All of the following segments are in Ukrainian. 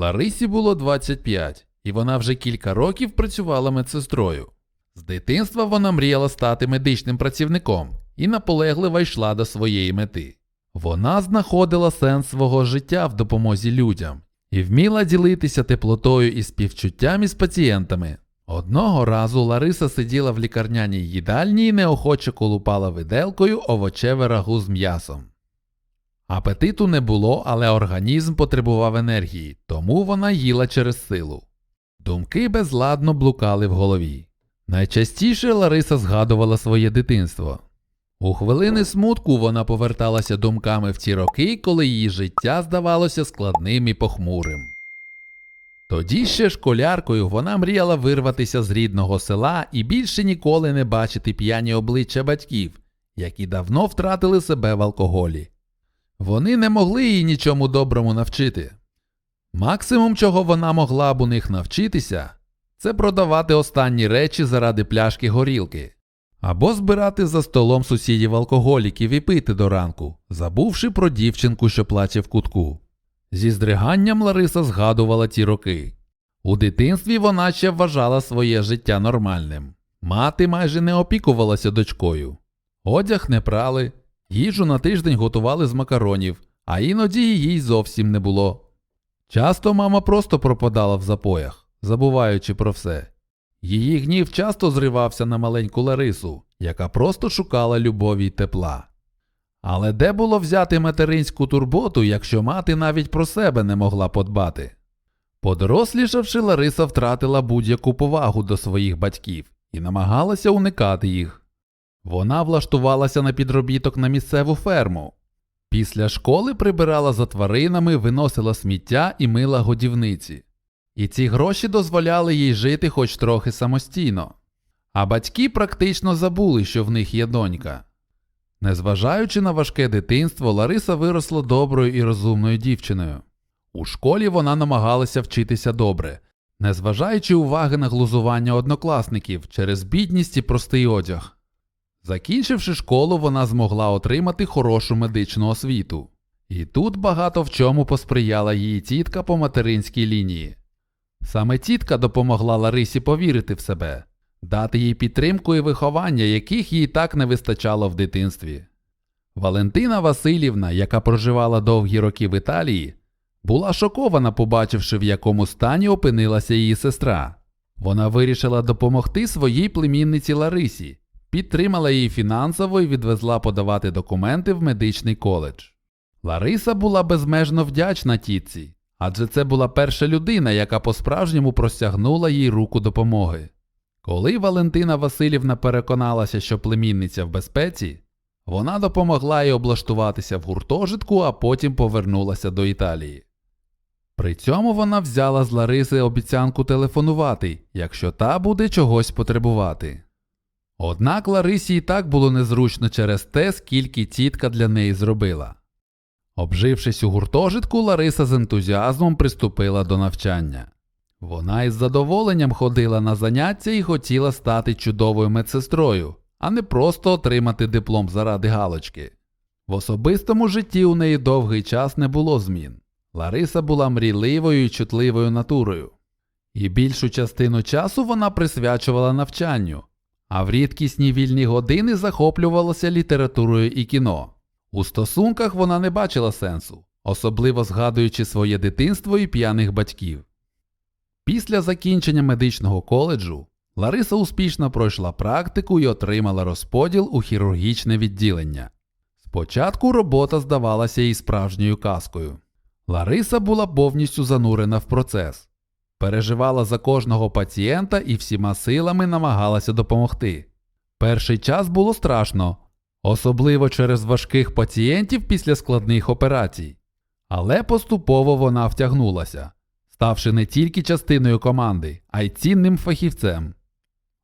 Ларисі було 25, і вона вже кілька років працювала медсестрою. З дитинства вона мріяла стати медичним працівником і наполегливо йшла до своєї мети. Вона знаходила сенс свого життя в допомозі людям і вміла ділитися теплотою і співчуттям із пацієнтами. Одного разу Лариса сиділа в лікарняній їдальні і неохоче колупала виделкою овочеве рагу з м'ясом. Апетиту не було, але організм потребував енергії, тому вона їла через силу. Думки безладно блукали в голові. Найчастіше Лариса згадувала своє дитинство. У хвилини смутку вона поверталася думками в ті роки, коли її життя здавалося складним і похмурим. Тоді ще школяркою вона мріяла вирватися з рідного села і більше ніколи не бачити п'яні обличчя батьків, які давно втратили себе в алкоголі. Вони не могли її нічому доброму навчити. Максимум, чого вона могла б у них навчитися, це продавати останні речі заради пляшки горілки, або збирати за столом сусідів алкоголіків і пити до ранку, забувши про дівчинку, що плаче в кутку. Зі здриганням Лариса згадувала ті роки. У дитинстві вона ще вважала своє життя нормальним. Мати майже не опікувалася дочкою. Одяг не прали, їжу на тиждень готували з макаронів, а іноді її зовсім не було. Часто мама просто пропадала в запоях, забуваючи про все. Її гнів часто зривався на маленьку Ларису, яка просто шукала любові й тепла. Але де було взяти материнську турботу, якщо мати навіть про себе не могла подбати? Подорослішавши, Лариса втратила будь-яку повагу до своїх батьків і намагалася уникати їх. Вона влаштувалася на підробіток на місцеву ферму. Після школи прибирала за тваринами, виносила сміття і мила годівниці. І ці гроші дозволяли їй жити хоч трохи самостійно. А батьки практично забули, що в них є донька. Незважаючи на важке дитинство, Лариса виросла доброю і розумною дівчиною. У школі вона намагалася вчитися добре, незважаючи уваги на глузування однокласників через бідність і простий одяг. Закінчивши школу, вона змогла отримати хорошу медичну освіту. І тут багато в чому посприяла її тітка по материнській лінії. Саме тітка допомогла Ларисі повірити в себе, дати їй підтримку і виховання, яких їй так не вистачало в дитинстві. Валентина Васильівна, яка проживала довгі роки в Італії, була шокована, побачивши, в якому стані опинилася її сестра. Вона вирішила допомогти своїй племінниці Ларисі, підтримала її фінансово і відвезла подавати документи в медичний коледж. Лариса була безмежно вдячна тітці, адже це була перша людина, яка по-справжньому простягнула їй руку допомоги. Коли Валентина Васильівна переконалася, що племінниця в безпеці, вона допомогла їй облаштуватися в гуртожитку, а потім повернулася до Італії. При цьому вона взяла з Лариси обіцянку телефонувати, якщо та буде чогось потребувати. Однак Ларисі і так було незручно через те, скільки тітка для неї зробила. Обжившись у гуртожитку, Лариса з ентузіазмом приступила до навчання. Вона із задоволенням ходила на заняття і хотіла стати чудовою медсестрою, а не просто отримати диплом заради галочки. В особистому житті у неї довгий час не було змін. Лариса була мрійливою і чутливою натурою. І більшу частину часу вона присвячувала навчанню, а в рідкісні вільні години захоплювалася літературою і кіно. У стосунках вона не бачила сенсу, особливо згадуючи своє дитинство і п'яних батьків. Після закінчення медичного коледжу Лариса успішно пройшла практику і отримала розподіл у хірургічне відділення. Спочатку робота здавалася їй справжньою казкою. Лариса була повністю занурена в процес, переживала за кожного пацієнта і всіма силами намагалася допомогти. Перший час було страшно, особливо через важких пацієнтів після складних операцій. Але поступово вона втягнулася, ставши не тільки частиною команди, а й цінним фахівцем.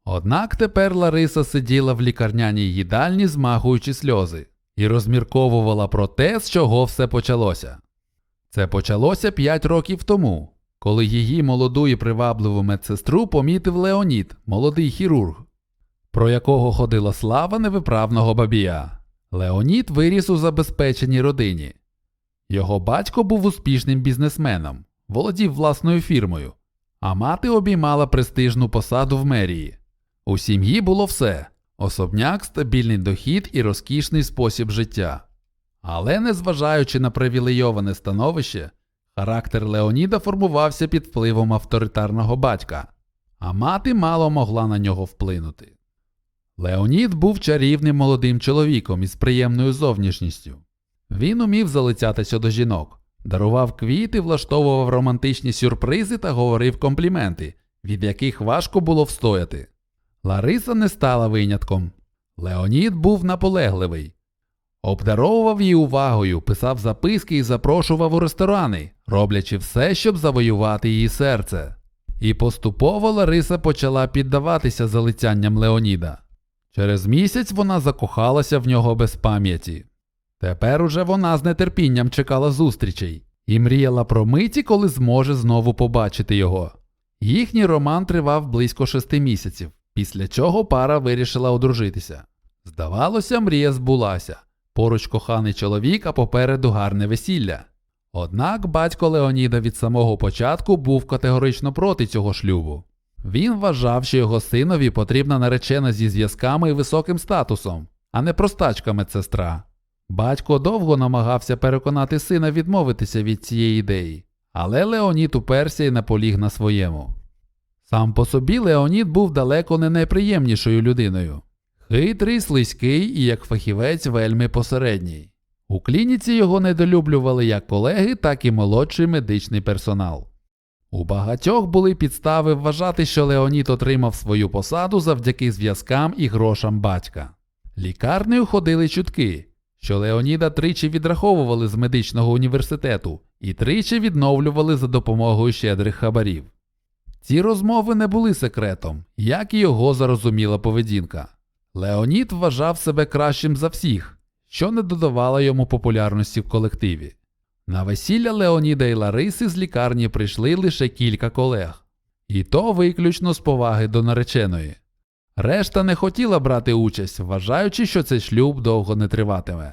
Однак тепер Лариса сиділа в лікарняній їдальні, змахуючи сльози, і розмірковувала про те, з чого все почалося. Це почалося 5 років тому, коли її молоду і привабливу медсестру помітив Леонід, молодий хірург, про якого ходила слава невиправного бабія. Леонід виріс у забезпеченій родині. Його батько був успішним бізнесменом, володів власною фірмою, а мати обіймала престижну посаду в мерії. У сім'ї було все особняк, стабільний дохід і розкішний спосіб життя. Але, незважаючи на привілейоване становище, характер Леоніда формувався під впливом авторитарного батька, а мати мало могла на нього вплинути. Леонід був чарівним молодим чоловіком із приємною зовнішністю. Він умів залицятися до жінок, дарував квіти, влаштовував романтичні сюрпризи та говорив компліменти, від яких важко було встояти. Лариса не стала винятком. Леонід був наполегливий. Обдаровував її увагою, писав записки і запрошував у ресторани, роблячи все, щоб завоювати її серце. І поступово Лариса почала піддаватися залицянням Леоніда. Через місяць вона закохалася в нього без пам'яті. Тепер уже вона з нетерпінням чекала зустрічей і мріяла про миті, коли зможе знову побачити його. Їхній роман тривав близько шести місяців, після чого пара вирішила одружитися. Здавалося, мрія збулася. Поруч коханий чоловік, а попереду гарне весілля. Однак батько Леоніда від самого початку був категорично проти цього шлюбу. Він вважав, що його синові потрібна наречена зі зв'язками і високим статусом, а не простачка медсестра. Батько довго намагався переконати сина відмовитися від цієї ідеї, але Леонід уперся і наполіг на своєму. Сам по собі Леонід був далеко не найприємнішою людиною. Хитрий, слизький і як фахівець вельми посередній. У клініці його недолюблювали як колеги, так і молодший медичний персонал. У багатьох були підстави вважати, що Леонід отримав свою посаду завдяки зв'язкам і грошам батька. Лікарнею ходили чутки, що Леоніда тричі відраховували з медичного університету і тричі відновлювали за допомогою щедрих хабарів. Ці розмови не були секретом, як і його зарозуміла поведінка. Леонід вважав себе кращим за всіх, що не додавало йому популярності в колективі. На весілля Леоніда і Лариси з лікарні прийшли лише кілька колег, і то виключно з поваги до нареченої. Решта не хотіла брати участь, вважаючи, що цей шлюб довго не триватиме.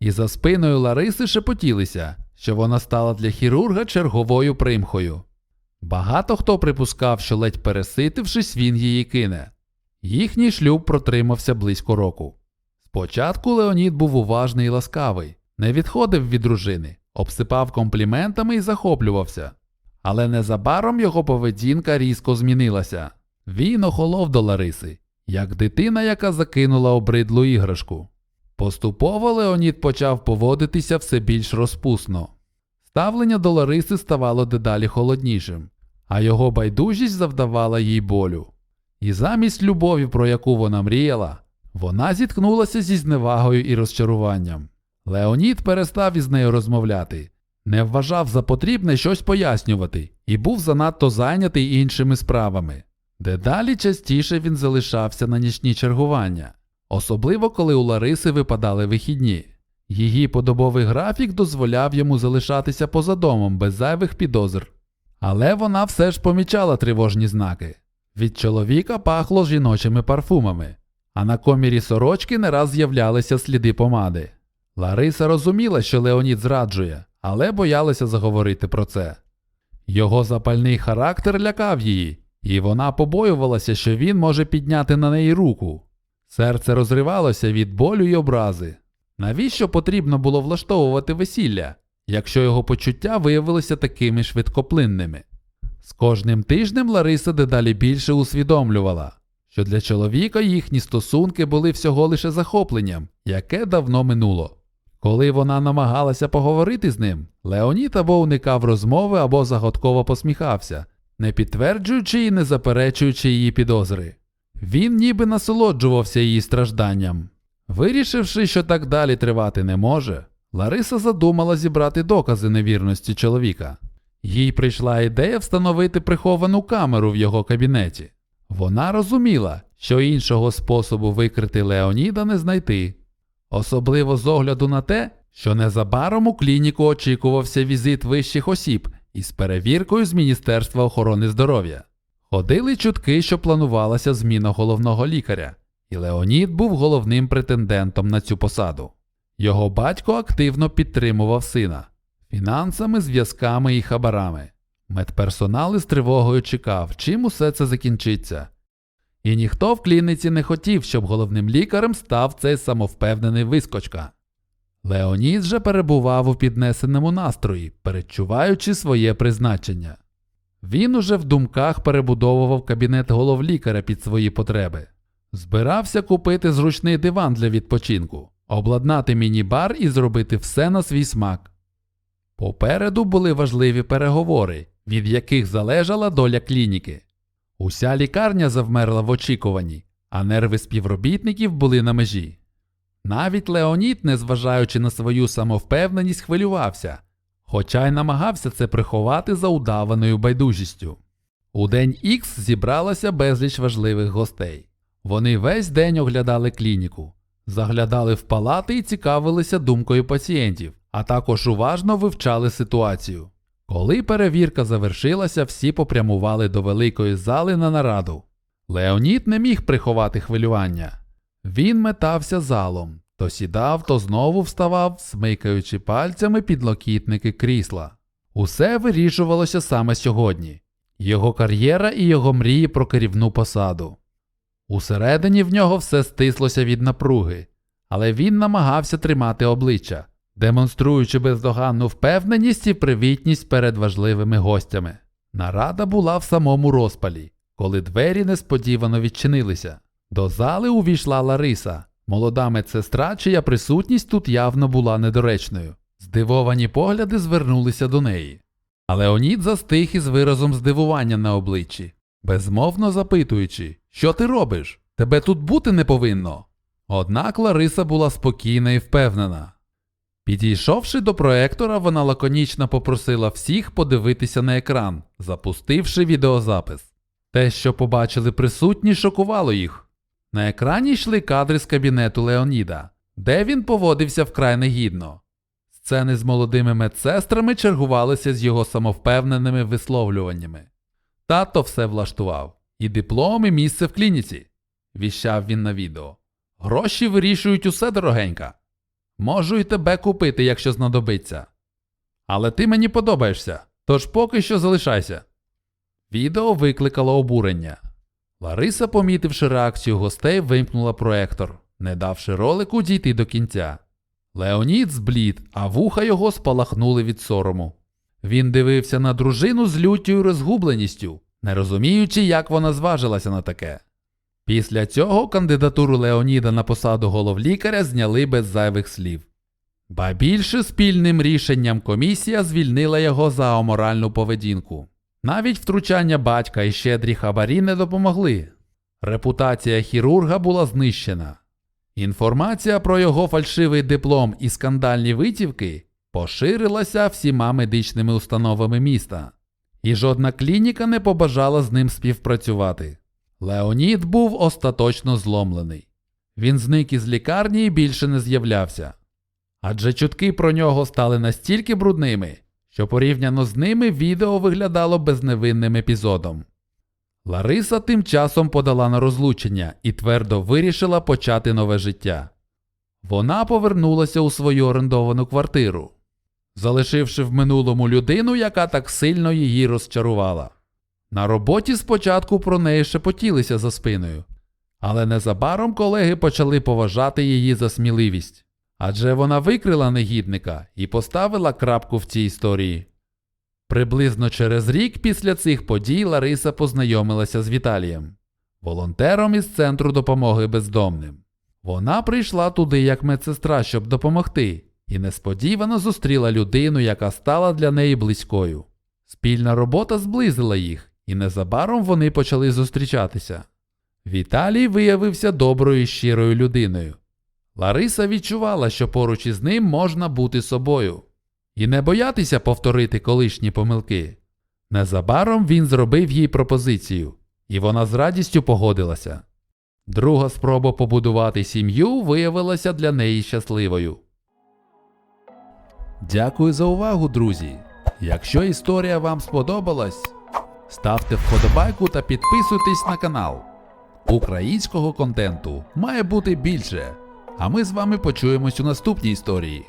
І за спиною Лариси шепотілися, що вона стала для хірурга черговою примхою. Багато хто припускав, що ледь переситившись, він її кине. Їхній шлюб протримався близько року. Спочатку Леонід був уважний і ласкавий, не відходив від дружини, обсипав компліментами і захоплювався. Але незабаром його поведінка різко змінилася. Він охолов до Лариси, як дитина, яка закинула обридлу іграшку. Поступово Леонід почав поводитися все більш розпусно. Ставлення до Лариси ставало дедалі холоднішим, а його байдужість завдавала їй болю. І замість любові, про яку вона мріяла, вона зіткнулася зі зневагою і розчаруванням. Леонід перестав із нею розмовляти, не вважав за потрібне щось пояснювати і був занадто зайнятий іншими справами. Дедалі частіше він залишався на нічні чергування, особливо коли у Лариси випадали вихідні. Її подобовий графік дозволяв йому залишатися поза домом без зайвих підозр. Але вона все ж помічала тривожні знаки. Від чоловіка пахло жіночими парфумами, а на комірі сорочки не раз з'являлися сліди помади. Лариса розуміла, що Леонід зраджує, але боялася заговорити про це. Його запальний характер лякав її, і вона побоювалася, що він може підняти на неї руку. Серце розривалося від болю й образи. Навіщо потрібно було влаштовувати весілля, якщо його почуття виявилися такими швидкоплинними? З кожним тижнем Лариса дедалі більше усвідомлювала, що для чоловіка їхні стосунки були всього лише захопленням, яке давно минуло. Коли вона намагалася поговорити з ним, Леонід або уникав розмови, або загадково посміхався, не підтверджуючи і не заперечуючи її підозри. Він ніби насолоджувався її стражданням. Вирішивши, що так далі тривати не може, Лариса задумала зібрати докази невірності чоловіка. Їй прийшла ідея встановити приховану камеру в його кабінеті. Вона розуміла, що іншого способу викрити Леоніда не знайти, особливо з огляду на те, що незабаром у клініку очікувався візит вищих осіб із перевіркою з Міністерства охорони здоров'я. Ходили чутки, що планувалася зміна головного лікаря, і Леонід був головним претендентом на цю посаду. Його батько активно підтримував сина фінансами, зв'язками і хабарами. Медперсонал із тривогою чекав, чим усе це закінчиться. І ніхто в клініці не хотів, щоб головним лікарем став цей самовпевнений вискочка. Леонід же перебував у піднесеному настрої, передчуваючи своє призначення. Він уже в думках перебудовував кабінет головлікаря під свої потреби. Збирався купити зручний диван для відпочинку, обладнати міні-бар і зробити все на свій смак. Попереду були важливі переговори, від яких залежала доля клініки. Уся лікарня завмерла в очікуванні, а нерви співробітників були на межі. Навіть Леонід, незважаючи на свою самовпевненість, хвилювався, хоча й намагався це приховати за удаваною байдужістю. У день Ікс зібралося безліч важливих гостей. Вони весь день оглядали клініку, заглядали в палати і цікавилися думкою пацієнтів, а також уважно вивчали ситуацію. Коли перевірка завершилася, всі попрямували до великої зали на нараду. Леонід не міг приховати хвилювання. Він метався залом, то сідав, то знову вставав, смикаючи пальцями підлокітники крісла. Усе вирішувалося саме сьогодні його кар'єра і його мрії про керівну посаду. Усередині в нього все стислося від напруги, але він намагався тримати обличчя, демонструючи бездоганну впевненість і привітність перед важливими гостями. Нарада була в самому розпалі, коли двері несподівано відчинилися. До зали увійшла Лариса, молода медсестра, чия присутність тут явно була недоречною. Здивовані погляди звернулися до неї. А Леонід застиг із виразом здивування на обличчі, безмовно запитуючи, що ти робиш? Тебе тут бути не повинно. Однак Лариса була спокійна і впевнена. Підійшовши до проектора, вона лаконічно попросила всіх подивитися на екран, запустивши відеозапис. Те, що побачили присутні, шокувало їх. На екрані йшли кадри з кабінету Леоніда, де він поводився вкрай негідно. Сцени з молодими медсестрами чергувалися з його самовпевненими висловлюваннями. Тато все влаштував і диплом, і місце в клініці, віщав він на відео. Гроші вирішують усе дорогенька. Можу і тебе купити, якщо знадобиться. Але ти мені подобаєшся, тож поки що залишайся. Відео викликало обурення. Лариса, помітивши реакцію гостей, вимкнула проектор, не давши ролику дійти до кінця. Леонід зблід, а вуха його спалахнули від сорому. Він дивився на дружину з люттю і розгубленістю, не розуміючи, як вона зважилася на таке. Після цього кандидатуру Леоніда на посаду головлікаря зняли без зайвих слів. Ба більше спільним рішенням комісія звільнила його за аморальну поведінку. Навіть втручання батька і щедрі хабарі не допомогли. Репутація хірурга була знищена. Інформація про його фальшивий диплом і скандальні витівки поширилася всіма медичними установами міста, і жодна клініка не побажала з ним співпрацювати. Леонід був остаточно зломлений. Він зник із лікарні і більше не з'являвся. Адже чутки про нього стали настільки брудними, що порівняно з ними відео виглядало безневинним епізодом. Лариса тим часом подала на розлучення і твердо вирішила почати нове життя. Вона повернулася у свою орендовану квартиру, залишивши в минулому людину, яка так сильно її розчарувала. На роботі спочатку про неї шепотілися за спиною, але незабаром колеги почали поважати її за сміливість. Адже вона викрила негідника і поставила крапку в цій історії. Приблизно через рік після цих подій Лариса познайомилася з Віталієм, волонтером із центру допомоги бездомним. Вона прийшла туди як медсестра, щоб допомогти, і несподівано зустріла людину, яка стала для неї близькою. Спільна робота зблизила їх, і незабаром вони почали зустрічатися. Віталій виявився доброю і щирою людиною. Лариса відчувала, що поруч із ним можна бути собою і не боятися повторити колишні помилки. Незабаром він зробив їй пропозицію, і вона з радістю погодилася. Друга спроба побудувати сім'ю виявилася для неї щасливою. Дякую за увагу, друзі. Якщо історія вам сподобалась, ставте вподобайку та підписуйтесь на канал. Українського контенту має бути більше. А ми з вами почуємось у наступній історії.